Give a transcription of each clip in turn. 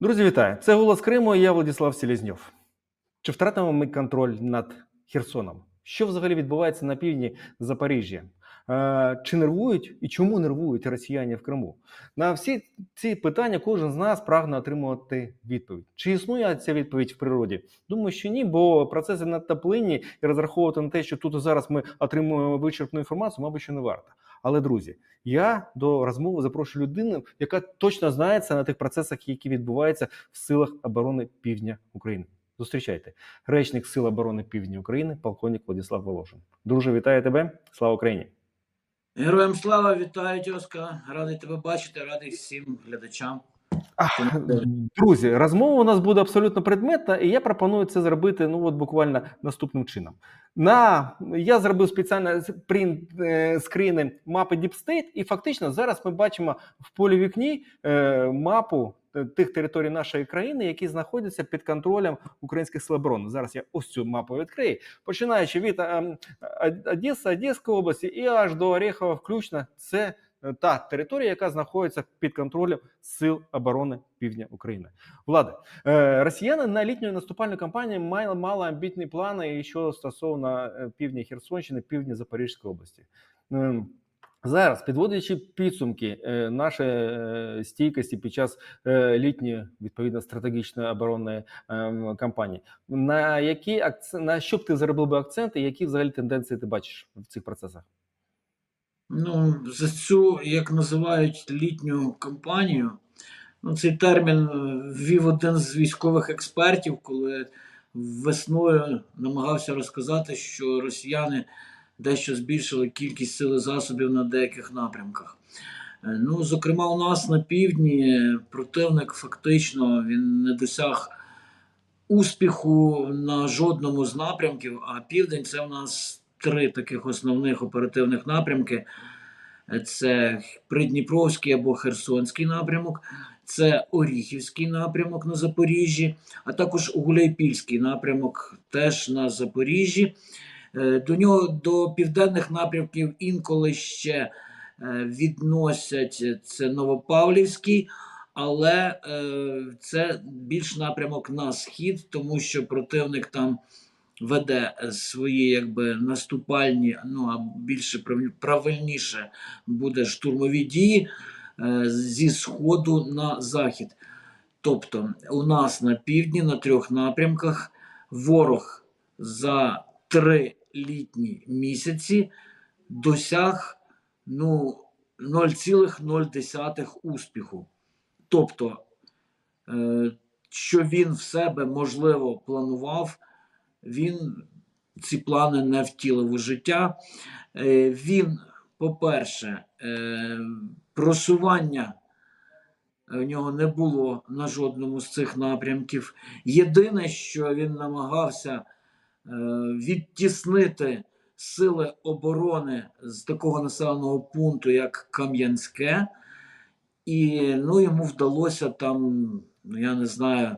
Друзі, вітаю! Це голос Криму. і Я Владислав Селезньов. Чи втратимо ми контроль над Херсоном? Що взагалі відбувається на півдні Запоріжжя? Е, Чи нервують і чому нервують росіяни в Криму? На всі ці питання кожен з нас прагне отримувати відповідь. Чи існує ця відповідь в природі? Думаю, що ні, бо процеси надто плинні і розраховувати на те, що тут і зараз ми отримуємо вичерпну інформацію, мабуть, що не варто. Але друзі, я до розмови запрошую людину, яка точно знається на тих процесах, які відбуваються в силах оборони Півдня України. Зустрічайте речник Сил оборони Півдня України, полковник Владислав Волошин. Друже, вітаю тебе! Слава Україні! Героям слава, вітаю тьоска. Радий тебе бачити, радий всім глядачам. А, Друзі, розмова у нас буде абсолютно предметна, і я пропоную це зробити ну от буквально наступним чином. На я зробив спеціально принт е, скріни мапи Deep State, і фактично зараз ми бачимо в полі вікні е, мапу е, тих територій нашої країни, які знаходяться під контролем українських сил оборони. Зараз я ось цю мапу відкрию, починаючи від е, е, Одеси, Одеської області і аж до Орехова, включно це та територія, яка знаходиться під контролем Сил оборони Півдня України. Влади, е, росіяни на літню наступальну кампанію мали мали амбітні плани і що стосовно е, півдня Херсонщини, півдня Запорізької області. Зараз, підводячи підсумки е, нашої е, стійкості під час е, літньої відповідно стратегічної оборонної е, кампанії, на які акц... на що б ти заробив би акценти, які взагалі тенденції ти бачиш в цих процесах? Ну, за цю, як називають літню кампанію, ну, цей термін е, ввів один з військових експертів, коли весною намагався розказати, що росіяни дещо збільшили кількість сил і засобів на деяких напрямках. Е, Ну, зокрема, у нас на півдні противник фактично він не досяг успіху на жодному з напрямків, а південь це у нас три таких основних оперативних напрямки: це Придніпровський або Херсонський напрямок, це Оріхівський напрямок на Запоріжжі, а також Гуляйпільський напрямок теж на Запоріжжі. Е, До нього до південних напрямків інколи ще е, відносять це Новопавлівський, але е, це більш напрямок на схід, тому що противник там веде свої якби наступальні, ну а більше правильніше буде штурмові дії е, зі сходу на захід. Тобто, у нас на півдні на трьох напрямках ворог за три літні місяці досяг ну, 0,0 успіху. Тобто, е, що він в себе можливо планував, він ці плани не втілив у життя. Е, Він, по-перше, е, просування в нього не було на жодному з цих напрямків. Єдине, що він намагався е, відтіснити сили оборони з такого населеного пункту, як Кам'янське, і ну, йому вдалося там, ну я не знаю,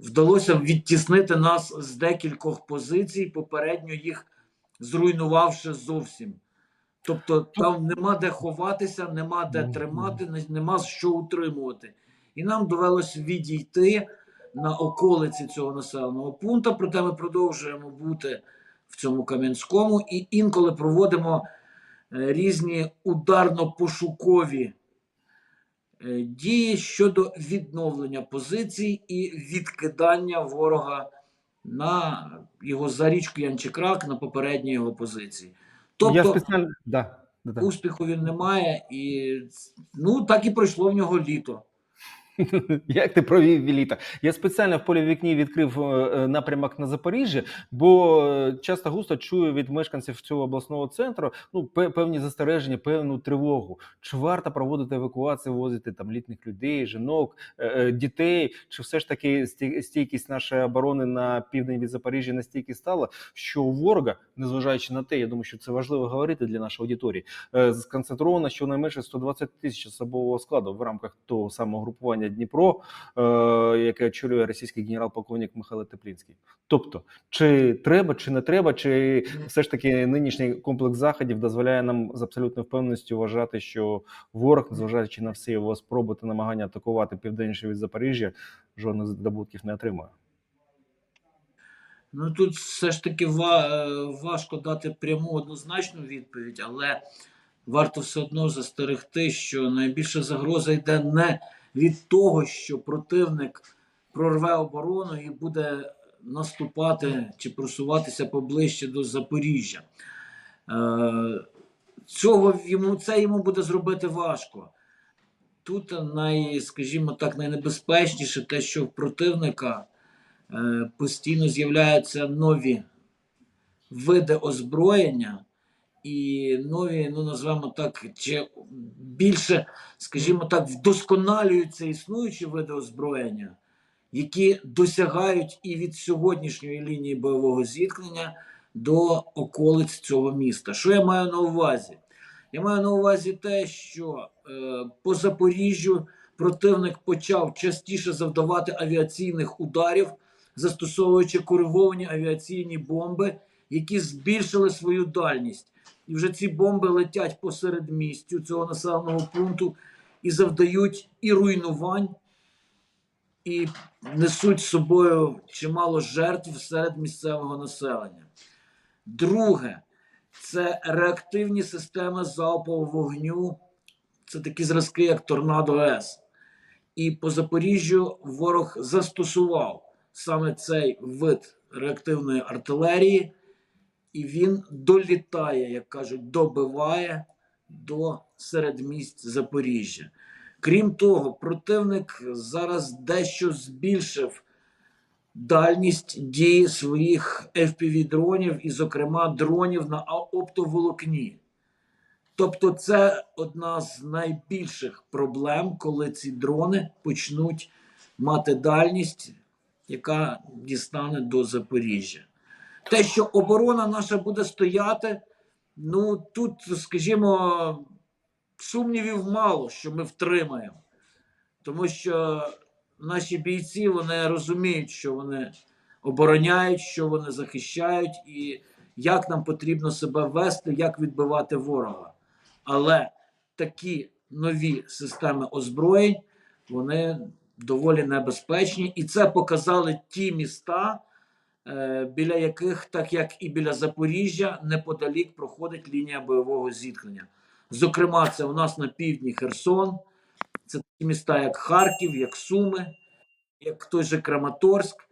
вдалося відтіснити нас з декількох позицій, попередньо їх зруйнувавши зовсім. Тобто там нема де ховатися, нема де тримати, нема що утримувати. І нам довелось відійти на околиці цього населеного пункту, проте ми продовжуємо бути в цьому Кам'янському і інколи проводимо е, різні ударно-пошукові дії щодо відновлення позицій і відкидання ворога на його за річку Янчикрак на попередні його позиції. Тобто, я спеціально да, да, да. успіху він не має, і ну так і пройшло в нього літо. Як ти провів літо? Я спеціально в полі вікні відкрив е, е, напрямок на Запоріжжя, бо е, часто густо чую від мешканців цього обласного центру ну певні застереження, певну тривогу. Чи варто проводити евакуацію, возити там літніх людей, жінок, дітей? Чи все ж таки сті- стійкість нашої оборони на південь від Запоріжжя настільки стала, що у ворога, незважаючи на те, я думаю, що це важливо говорити для нашої аудиторії, сконцентровано щонайменше 120 тисяч особового складу в рамках того самого групування формування Дніпро, е, яке очолює російський генерал-полковник Михайло Теплінський. Тобто, чи треба, чи не треба, чи все ж таки нинішній комплекс заходів дозволяє нам з абсолютною впевненістю вважати, що ворог, незважаючи на всі його спроби та намагання атакувати південніше від Запоріжжя, жодних здобутків не отримує. Ну тут все ж таки е, важко дати пряму однозначну відповідь, але варто все одно застерегти, що найбільша загроза йде не від того, що противник прорве оборону і буде наступати чи просуватися поближче до Запоріжжя. Е, Цього йому це йому буде зробити важко. Тут най, скажімо так, найнебезпечніше те, що в противника е, постійно з'являються нові види озброєння, і нові, ну назвемо так, чи більше, скажімо так, вдосконалюються існуючі види озброєння, які досягають і від сьогоднішньої лінії бойового зіткнення до околиць цього міста. Що я маю на увазі? Я маю на увазі те, що е, по Запоріжжю противник почав частіше завдавати авіаційних ударів, застосовуючи кориговані авіаційні бомби, які збільшили свою дальність. І вже ці бомби летять посеред містю цього населеного пункту і завдають і руйнувань, і несуть з собою чимало жертв серед місцевого населення. Друге, це реактивні системи залпового вогню. Це такі зразки, як Торнадо С. І по Запоріжжю ворог застосував саме цей вид реактивної артилерії, і він долітає, як кажуть, добиває до середмість Запоріжжя. Крім того, противник зараз дещо збільшив дальність дії своїх FPV-дронів, і, зокрема, дронів на оптоволокні. Тобто, це одна з найбільших проблем, коли ці дрони почнуть мати дальність, яка дістане до Запоріжжя. Те, що оборона наша буде стояти, ну тут, скажімо, сумнівів мало, що ми втримаємо. Тому що наші бійці вони розуміють, що вони обороняють, що вони захищають, і як нам потрібно себе вести, як відбивати ворога. Але такі нові системи озброєнь вони доволі небезпечні, і це показали ті міста, біля яких, так як і біля Запоріжжя, неподалік проходить лінія бойового зіткнення. Зокрема, це у нас на півдні Херсон, це такі міста, як Харків, як Суми, як той же Краматорськ.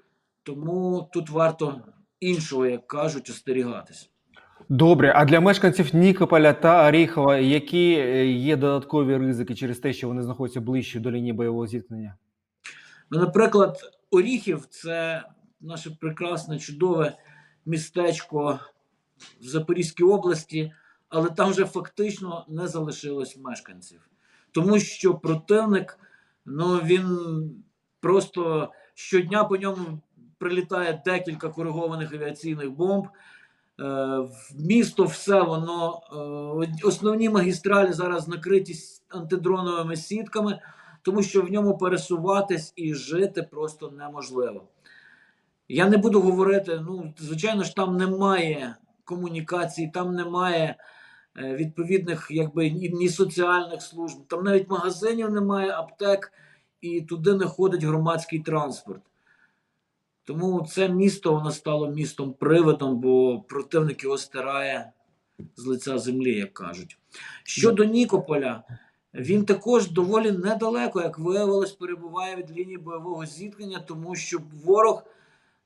Тому тут варто іншого, як кажуть, остерігатися. Добре, а для мешканців Нікополя та Оріхова які е, є додаткові ризики через те, що вони знаходяться ближче до лінії бойового зіткнення? Ну, наприклад, Оріхів це наше прекрасне, чудове містечко в Запорізькій області, але там вже фактично не залишилось мешканців. Тому що противник, ну він просто щодня по ньому прилітає декілька коригованих авіаційних бомб. Е, В місто все воно е, основні магістралі зараз накриті антидроновими сітками, тому що в ньому пересуватись і жити просто неможливо. Я не буду говорити, ну, звичайно ж, там немає комунікацій, там немає е, відповідних якби, ні, соціальних служб, там навіть магазинів немає, аптек, і туди не ходить громадський транспорт. Тому це місто воно стало містом привидом, бо противник його стирає з лиця землі, як кажуть. Щодо Нікополя, він також доволі недалеко, як виявилось, перебуває від лінії бойового зіткнення, тому що ворог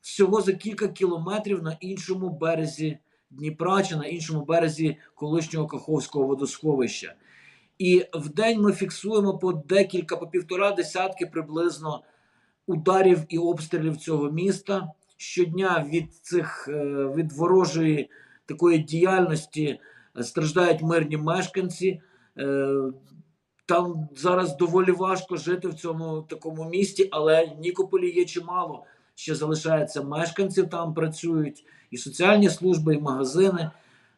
всього за кілька кілометрів на іншому березі Дніпра чи на іншому березі колишнього Каховського водосховища. І в день ми фіксуємо по декілька, по півтора десятки приблизно ударів і обстрілів цього міста. Щодня від цих е, від ворожої такої діяльності е, страждають мирні мешканці. Е, Там зараз доволі важко жити в цьому такому місті, але Нікополі є чимало. Ще залишається мешканці, там працюють і соціальні служби, і магазини.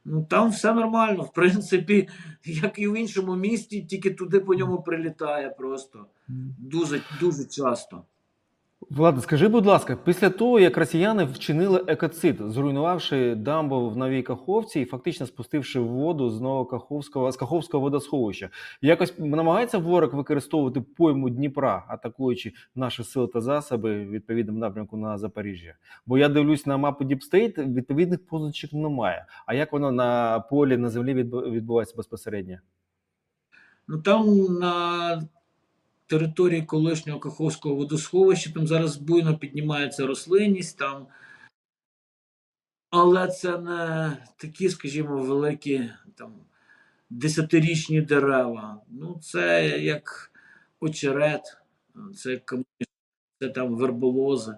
Ну там все нормально. В принципі, як і в іншому місті, тільки туди по ньому прилітає просто дуже дуже часто. Влада, скажи, будь ласка, після того, як росіяни вчинили екоцид, зруйнувавши дамбу в Новій Каховці і фактично спустивши воду з Новокаховського з Каховського водосховища, якось намагається ворог використовувати пойму Дніпра, атакуючи наші сили та засоби відповідним напрямку на Запоріжжя. Бо я дивлюсь на мапу Діпстейт, відповідних позначок немає. А як воно на полі на землі відбувається безпосередньо? Ну там на території колишнього Каховського водосховища там зараз буйно піднімається рослинність там. Але це не такі, скажімо, великі там десятирічні дерева. Ну, це як очерет, це камиш, це там верболози.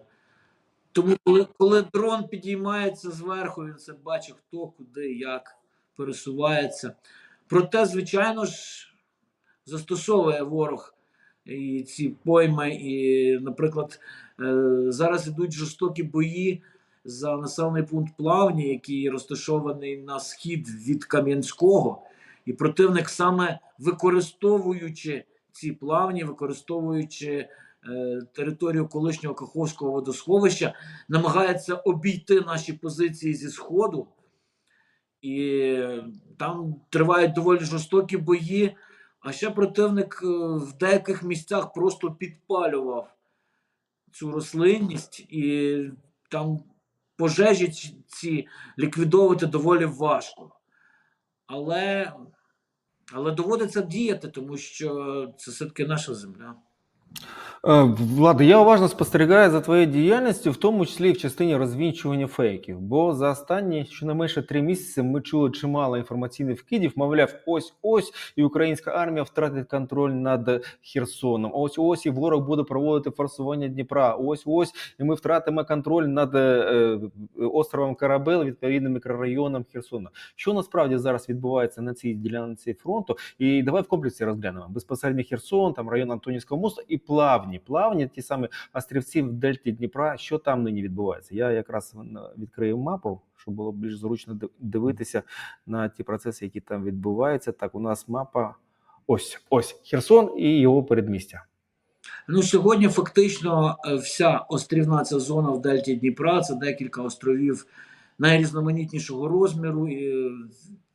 Тому, коли, коли дрон підіймається зверху, він це бачить, хто, куди, як пересувається. Проте, звичайно ж, застосовує ворог і ці пойми. І, наприклад, е, зараз ідуть жорстокі бої за населений пункт Плавні, який розташований на схід від Кам'янського. І противник саме використовуючи ці плавні, використовуючи е, територію колишнього Каховського водосховища, намагається обійти наші позиції зі сходу. І там тривають доволі жорстокі бої. А ще противник е, в деяких місцях просто підпалював цю рослинність, і там пожежі ці- ліквідовувати доволі важко. Але, але доводиться діяти, тому що це все-таки наша земля. Е, Влада, я уважно спостерігаю за твоєю діяльністю, в тому числі і в частині розвінчування фейків. Бо за останні щонайменше три місяці ми чули чимало інформаційних вкидів. Мовляв, ось ось і українська армія втратить контроль над Херсоном. Ось ось і ворог буде проводити форсування Дніпра. Ось ось і ми втратимо контроль над е, островом Карабел, відповідним мікрорайоном Херсона. Що насправді зараз відбувається на цій ділянці фронту? І давай в комплексі розглянемо безпосередньо Херсон, там район Антонівського мосту і плавні. Плавні, ті самі острівці в дельті Дніпра. Що там нині відбувається? Я якраз відкрию мапу, щоб було більш зручно дивитися на ті процеси, які там відбуваються. Так, у нас мапа. Ось ось Херсон і його передмістя. Ну, сьогодні фактично е, вся острівна ця зона в Дельті Дніпра, це декілька островів найрізноманітнішого розміру. І е,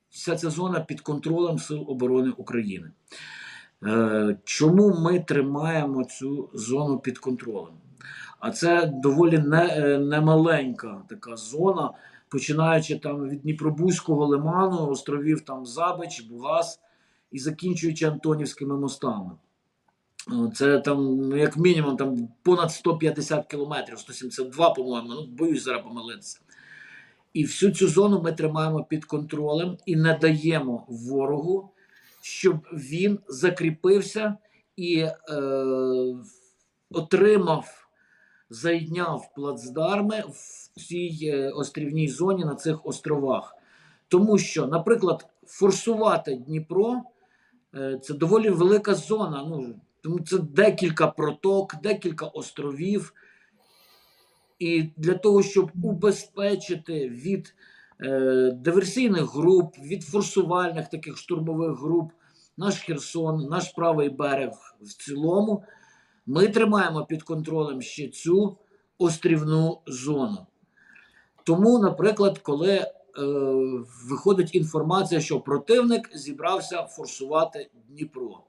вся ця зона під контролем Сил оборони України. Е, Чому ми тримаємо цю зону під контролем? А це доволі не, е, немаленька така зона, починаючи там від Дніпробузького лиману, островів там Забич, Бугас і закінчуючи Антонівськими мостами. Це там, ну, як мінімум, там понад 150 кілометрів, 172, по-моєму, ну боюсь зараз помилитися. І всю цю зону ми тримаємо під контролем і не даємо ворогу, щоб він закріпився і е, отримав, зайняв плацдарми в цій е, острівній зоні на цих островах. Тому що, наприклад, форсувати Дніпро е, це доволі велика зона. Ну, тому це декілька проток, декілька островів. І для того, щоб убезпечити від диверсійних груп, від форсувальних таких штурмових груп, наш Херсон, наш правий берег в цілому, ми тримаємо під контролем ще цю острівну зону. Тому, наприклад, коли е, виходить інформація, що противник зібрався форсувати Дніпро.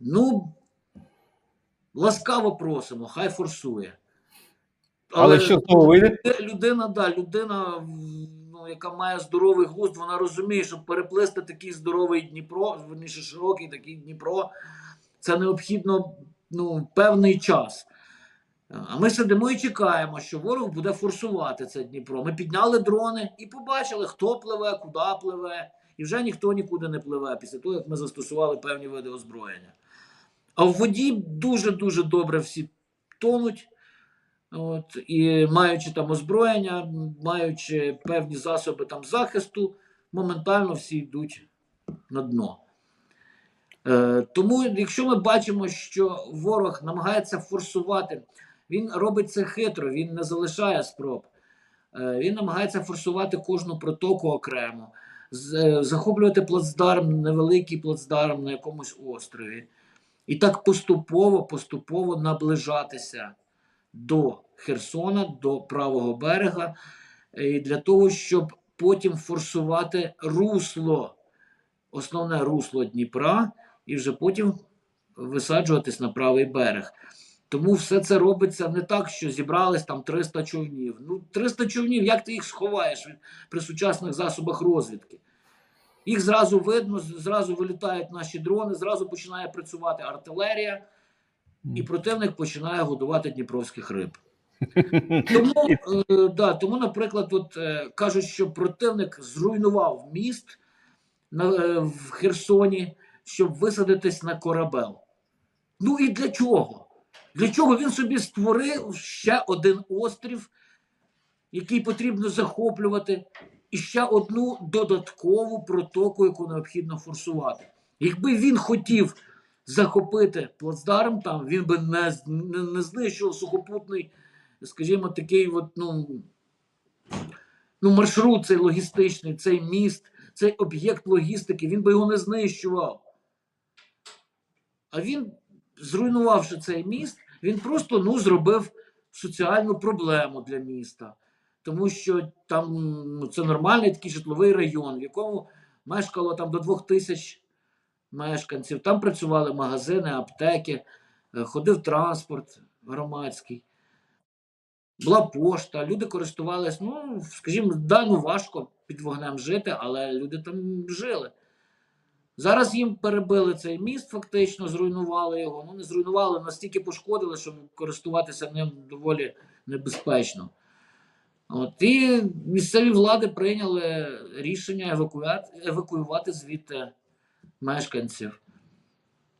Ну, ласкаво просимо, хай форсує. Але, що з того вийде? людина, да, людина, ну, яка має здоровий глузд, вона розуміє, щоб переплисти такий здоровий Дніпро, верніше широкий такий Дніпро, це необхідно ну, певний час. А ми сидимо і чекаємо, що ворог буде форсувати це Дніпро. Ми підняли дрони і побачили, хто пливе, куди пливе. І вже ніхто нікуди не пливе після того, як ми застосували певні види озброєння. А в воді дуже-дуже добре всі тонуть. От, і маючи там озброєння, маючи певні засоби там захисту, моментально всі йдуть на дно. Е, тому, якщо ми бачимо, що ворог намагається форсувати, він робить це хитро, він не залишає спроб. Е, Він намагається форсувати кожну протоку окремо, з- е, захоплювати плацдарм, невеликий плацдарм на якомусь острові. І так поступово, поступово наближатися до Херсона, до правого берега, е, для того, щоб потім форсувати русло, основне русло Дніпра, і вже потім висаджуватись на правий берег. Тому все це робиться не так, що зібрались там 300 човнів. Ну, 300 човнів, як ти їх сховаєш при сучасних засобах розвідки? Їх зразу видно, зразу вилітають наші дрони, зразу починає працювати артилерія, і противник починає годувати дніпровських риб. Тому, е, да, тому наприклад, от, е, кажуть, що противник зруйнував міст на, е, в Херсоні, щоб висадитись на корабель. Ну і для чого? Для чого він собі створив ще один острів, який потрібно захоплювати, і ще одну додаткову протоку, яку необхідно форсувати. Якби він хотів захопити плацдарм, там він би не, не, не знищував сухопутний, скажімо, такий от, ну, ну, маршрут цей логістичний, цей міст, цей об'єкт логістики, він би його не знищував. А він, зруйнувавши цей міст, він просто ну, зробив соціальну проблему для міста. Тому що там ну, це нормальний такий житловий район, в якому мешкало там до двох тисяч мешканців. Там працювали магазини, аптеки, е, ходив транспорт громадський, була пошта, люди користувались, ну, скажімо, да, ну важко під вогнем жити, але люди там жили. Зараз їм перебили цей міст, фактично, зруйнували його. Ну, не зруйнували, настільки пошкодили, що користуватися ним доволі небезпечно. От, і місцеві влади прийняли рішення евакуати, евакуювати звідти мешканців.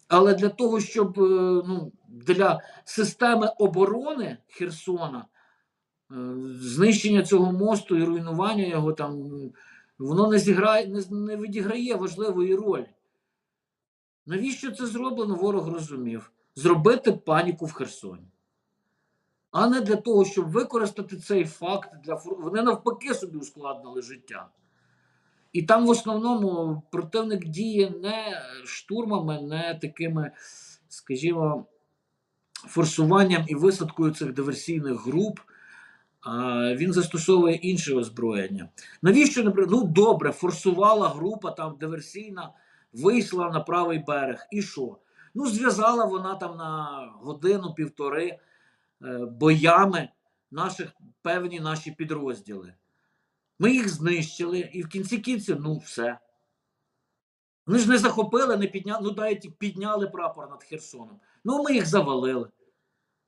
Але для того, щоб е, ну, для системи оборони Херсона, знищення цього мосту і руйнування його там, воно не зіграє, не, не відіграє важливої ролі. Навіщо це зроблено, ворог розумів. Зробити паніку в Херсоні. А не для того, щоб використати цей факт для Вони навпаки собі ускладнили життя. І там в основному противник діє не штурмами, не такими, скажімо, форсуванням і висадкою цих диверсійних груп. Він застосовує інше озброєння. Навіщо наприклад, ну добре, форсувала група там диверсійна, вийшла на правий берег. І що? Ну, зв'язала вона там на годину-півтори е, боями наших певні наші підрозділи. Ми їх знищили, і в кінці кінців, ну все. Вони ж не захопили, не підняли, ну навіть підняли прапор над Херсоном. Ну, ми їх завалили.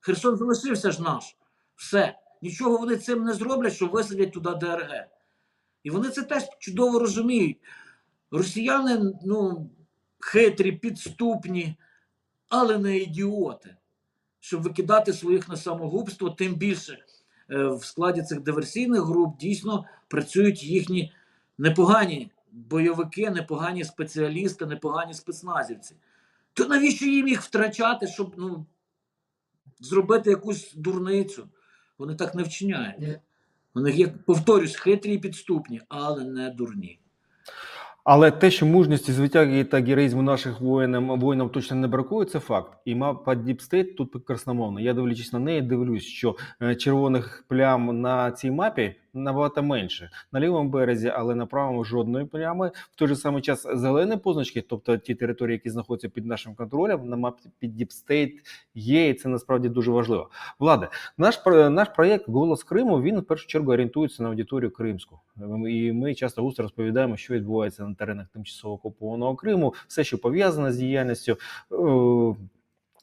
Херсон залишився ж наш. Все. Нічого вони цим не зроблять, що висадять туди ДРГ. І вони це теж чудово розуміють. Росіяни, ну, хитрі, підступні, але не ідіоти. Щоб викидати своїх на самогубство, тим більше е, в складі цих диверсійних груп дійсно працюють їхні непогані бойовики, непогані спеціалісти, непогані спецназівці. То навіщо їм їх втрачати, щоб ну, зробити якусь дурницю? Вони так не вчиняють. Вони є, повторюсь, хитрі і підступні, але не дурні. Але те, що мужності, звитяги та героїзму наших воїнам, воїнам точно не бракує, це факт. І мапа Діпстейт тут красномовна. Я дивлячись на неї, дивлюсь, що е, червоних плям на цій мапі набагато менше. На лівому березі, але на правому жодної плями. В той же самий час зелені позначки, тобто ті території, які знаходяться під нашим контролем, на мапі під Діпстейт є, і це насправді дуже важливо. Влада, наш наш проєкт Голос Криму він в першу чергу орієнтується на аудиторію кримську. І ми часто густо розповідаємо, що відбувається на теренах тимчасово окупованого Криму, все, що пов'язане з діяльністю. е,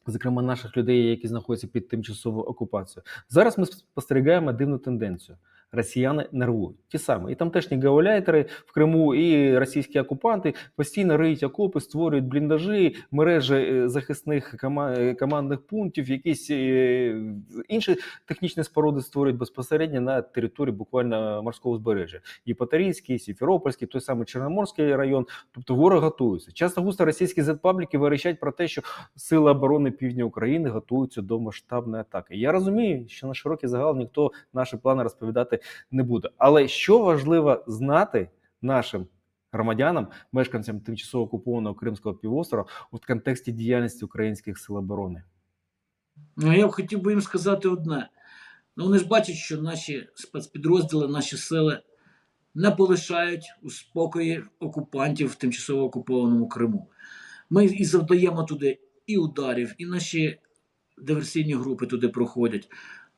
Зокрема, наших людей, які знаходяться під тимчасовою окупацією. Зараз ми спостерігаємо дивну тенденцію. Росіяни нервують ті самі, і тамтешні гауляйтери в Криму, і російські окупанти постійно риють окопи, створюють бліндажі, мережі е, захисних е, командних пунктів, якісь е, інші технічні споруди створюють безпосередньо на території буквально морського узбережжя. Єпаторійський, Сіферопольський, той самий Чорноморський район. Тобто ворог готується. Часто густо російські зетпабліки верещать про те, що сили оборони півдня України готуються до масштабної атаки. Я розумію, що на широкий загал ніхто наші плани розповідати не буде. Але що важливо знати нашим громадянам, мешканцям тимчасово окупованого Кримського півострова у контексті діяльності українських сил оборони? Ну, я б хотів би їм сказати одне. Ну, вони ж бачать, що наші спецпідрозділи, наші сили не полишають у спокої окупантів в тимчасово окупованому Криму. Ми і завдаємо туди і ударів, і наші диверсійні групи туди проходять.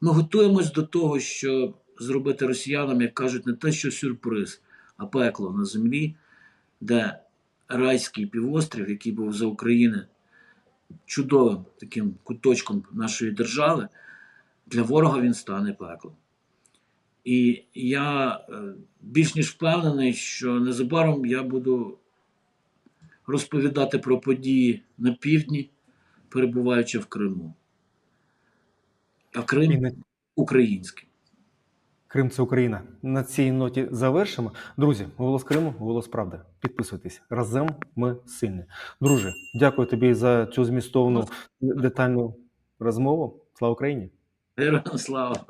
Ми готуємось до того, що зробити росіянам, як кажуть, не те, що сюрприз, а пекло на землі, де райський півострів, який був за України чудовим таким куточком нашої держави, для ворога він стане пеклом. І я е, більш ніж впевнений, що незабаром я буду розповідати про події на півдні, перебуваючи в Криму. А Крим український. Крим це Україна. На цій ноті завершимо. Друзі, голос Криму, голос правди. Підписуйтесь. Разом ми сильні. Друже, дякую тобі за цю змістовну детальну розмову. Слава Україні! Героям слава!